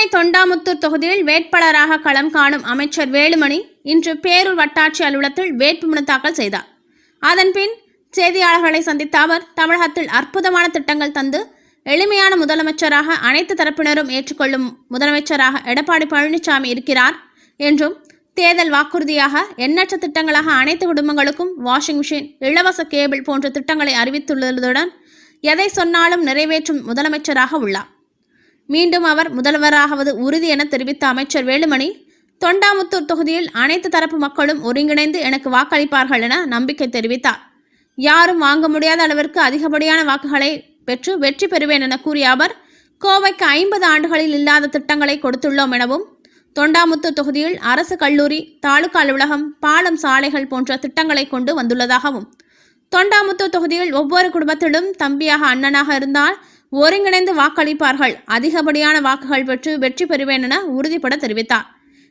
கோவை தொண்டாமுத்தூர் தொகுதியில் வேட்பாளராக களம் காணும் அமைச்சர் வேலுமணி இன்று பேரூர் வட்டாட்சி அலுவலகத்தில் வேட்புமனு தாக்கல் செய்தார். அதன்பின் செய்தியாளர்களை சந்தித்த அவர் தமிழகத்தில் அற்புதமான திட்டங்கள் தந்து எளிமையான முதலமைச்சராக அனைத்து தரப்பினரும் ஏற்றுக்கொள்ளும் முதலமைச்சராக எடப்பாடி பழனிசாமி இருக்கிறார் என்றும் தேர்தல் வாக்குறுதியாக எண்ணற்ற திட்டங்களாக அனைத்து குடும்பங்களுக்கும் வாஷிங் மிஷின் இலவச கேபிள் போன்ற திட்டங்களை அறிவித்துள்ளதுடன் எதை சொன்னாலும் நிறைவேற்றும் முதலமைச்சராக உள்ளார். மீண்டும் அவர் முதல்வராவது உறுதி என தெரிவித்த அமைச்சர் வேலுமணி தொண்டாமுத்தூர் தொகுதியில் அனைத்து தரப்பு மக்களும் ஒருங்கிணைந்து எனக்கு வாக்களிப்பார்கள் என நம்பிக்கை தெரிவித்தார். யாரும் வாங்க முடியாத அளவிற்கு அதிகப்படியான வாக்குகளை பெற்று வெற்றி பெறுவேன் என கூறிய அவர் கோவைக்கு ஐம்பது ஆண்டுகளில் இல்லாத திட்டங்களை கொடுத்துள்ளோம் எனவும் தொண்டாமுத்தூர் தொகுதியில் அரசு கல்லூரி தாலுகா அலுவலகம் பாலம் சாலைகள் போன்ற திட்டங்களை கொண்டு வந்துள்ளதாகவும் தொண்டாமுத்தூர் தொகுதியில் ஒவ்வொரு குடும்பத்திலும் தம்பியாக அண்ணனாக இருந்தால் ஒருங்கிணைந்து வாக்களிப்பார்கள். அதிகப்படியான வாக்குகள் பெற்று வெற்றி பெறுவேன் என உறுதிபட தெரிவித்தார்.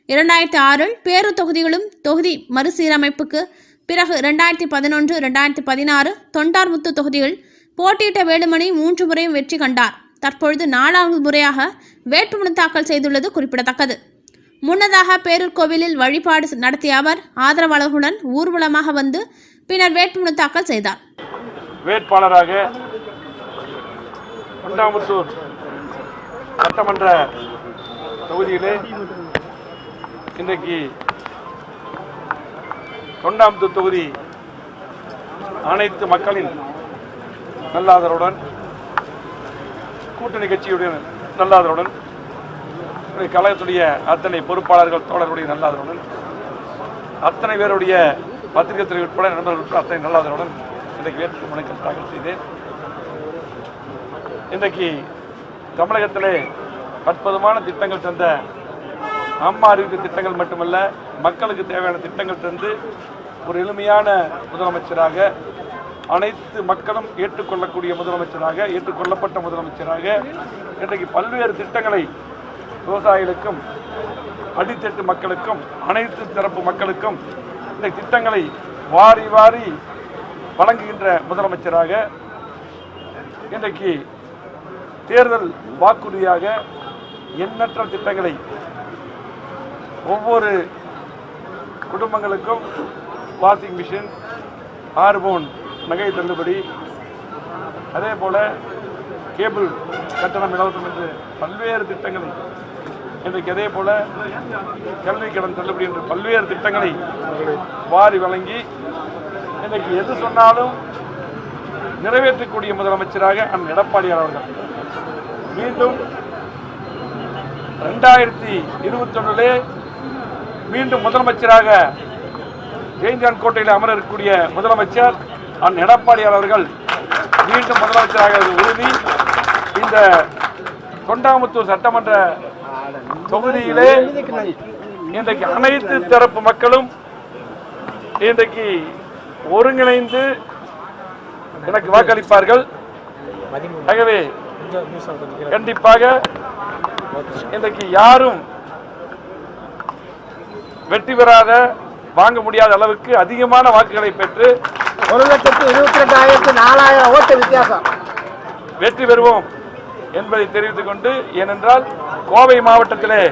இரண்டாயிரத்தி ஆறில் பேரு தொகுதிகளும் தொகுதி மறுசீரமைப்புக்கு பிறகு இரண்டாயிரத்தி பதினொன்று இரண்டாயிரத்தி பதினாறு தொண்டார்முத்து தொகுதியில் போட்டியிட்ட வேலுமணி மூன்று முறையும் வெற்றி கண்டார். தற்பொழுது நாலாவது முறையாக வேட்புமனு தாக்கல் செய்துள்ளது குறிப்பிடத்தக்கது. முன்னதாக பேரூர் கோவிலில் வழிபாடு நடத்திய அவர் ஆதரவாளர்களுடன் ஊர்வலமாக வந்து பின்னர் வேட்புமனு தாக்கல் செய்தார். வேட்பாளராக குண்டாமுத்தூர் சட்டமன்ற தொகுதியிலே இன்றைக்கு தொண்டாமுத்தூர் தொகுதி அனைத்து மக்களின் நல்லாதரவுடன் கூட்டணி கட்சியுடைய நல்லாதரவுடன் கழகத்துடைய அத்தனை பொறுப்பாளர்கள் தோழர்களுடைய நல்லாதரவுடன் அத்தனை பேருடைய பத்திரிகை துறை உட்பட நண்பர்கள் உட்பட அத்தனை நல்லாதரவுடன் இன்றைக்கு வேட்பு தாக்கல் செய்தேன். இன்றைக்கு தமிழகத்திலே அற்புதமான திட்டங்கள் தந்த அம்மா அறிவித்த திட்டங்கள் மட்டுமல்ல மக்களுக்கு தேவையான திட்டங்கள் தந்து ஒரு எளிமையான முதலமைச்சராக அனைத்து மக்களும் ஏற்றுக்கொள்ளக்கூடிய முதலமைச்சராக ஏற்றுக்கொள்ளப்பட்ட முதலமைச்சராக இன்றைக்கு பல்வேறு திட்டங்களை விவசாயிகளுக்கும் அடித்தட்டு மக்களுக்கும் அனைத்து தரப்பு மக்களுக்கும் இந்த திட்டங்களை வாரி வாரி வழங்குகின்ற முதலமைச்சராக இன்றைக்கு தேர்தல் வாக்குறுதியாக எண்ணற்ற திட்டங்களை ஒவ்வொரு குடும்பங்களுக்கும் வாஷிங் மிஷின் ஆர்போன் நகை தள்ளுபடி அதே போல கேபிள் கட்டணம் இலவசம் என்று பல்வேறு திட்டங்களை இன்றைக்கு அதே போல கல்வி கடன் தள்ளுபடி என்று பல்வேறு திட்டங்களை வாரி வழங்கி இன்றைக்கு எது சொன்னாலும் நிறைவேற்றக்கூடிய முதலமைச்சராக அண்ணன் எடப்பாடியார் அவர்கள். மீண்டும் ரெண்டாயிரத்தி இருபத்தொன்னிலே மீண்டும் முதலமைச்சராக ஜெயின்ஜான் கோட்டையில் அமர இருக்கக்கூடிய முதலமைச்சர் அன் எடப்பாடியார் அவர்கள் மீண்டும் முதலமைச்சராக உறுதி. இந்த தொண்டாமுத்தூர் சட்டமன்ற தொகுதியிலே இன்றைக்கு அனைத்து தரப்பு மக்களும் இன்றைக்கு ஒருங்கிணைந்து எனக்கு வாக்களிப்பார்கள். ஆகவே கண்டிப்பாக இன்றைக்கு யாரும் வெற்றி பெறாத வாங்க முடியாத அளவுக்கு அதிகமான வாக்குகளை பெற்று ஒரு லட்சத்து இருபத்தி ரெண்டாயிரத்து நாலாயிரம் ஓட்டு வித்தியாசம். வெற்றி பெறுவோம் என்பதை தெரிவித்துக் கொண்டு ஏனென்றால் கோவை மாவட்டத்திலே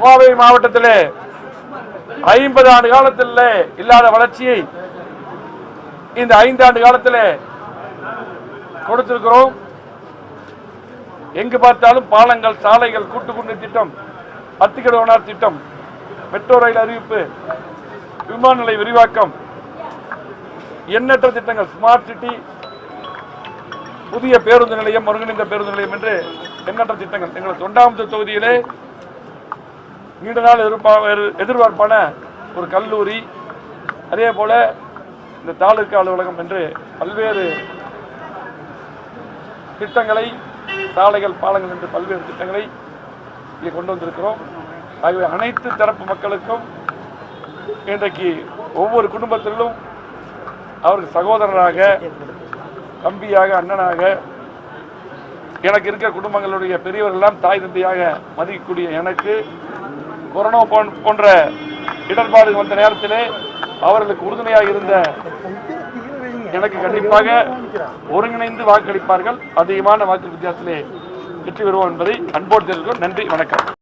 கோவை மாவட்டத்திலே ஐம்பது ஆண்டு காலத்தில் இல்லாத வளர்ச்சியை இந்த ஐந்தாண்டு காலத்தில் கொடுத்திருக்கிறோம். எங்கு பார்த்தாலும் பாலங்கள் சாலைகள் கூட்டு திட்டம் திட்டம் அத்திக்கடவனார் திட்டம் மெட்ரோ ரயில் அறிவிப்பு விமான நிலை விரிவாக்கம் எண்ணற்ற திட்டங்கள் ஸ்மார்ட் சிட்டி புதிய பேருந்து நிலையம் ஒருங்கிணைந்த பேருந்து நிலையம் என்று எண்ணற்ற திட்டங்கள். எங்கள் தொண்டாமுத்தூர் தொகுதியிலே நீண்ட நாள் எதிர்பார்ப்பான ஒரு கல்லூரி அதே போல இந்த தாலுகா அலுவலகம் என்று பல்வேறு திட்டங்களை சாலைகள் பாலங்கள் என்று பல்வேறு திட்டங்களை இங்கே கொண்டு வந்திருக்கிறோம். ஆகவே அனைத்து தரப்பு மக்களுக்கும் இன்றைக்கு ஒவ்வொரு குடும்பத்திலும் அவருக்கு சகோதரராக தம்பியாக அண்ணனாக எனக்கு இருக்கிற குடும்பங்களுடைய பெரியவர்கள்லாம் தாய் தந்தையாக மதிக்கக்கூடிய எனக்கு கொரோனா போன்- போன்ற இடர்பாடு வந்த நேரத்திலே அவர்களுக்கு உறுதுணையாக இருந்த எனக்கு கண்டிப்பாக ஒருங்கிணைந்து வாக்களிப்பார்கள். அதிகமான வாக்கு வித்தியாசத்திலே வெற்றி பெறுவோம் என்பதை அன்போடு தெரிவிக்கிறோம் நன்றி வணக்கம்.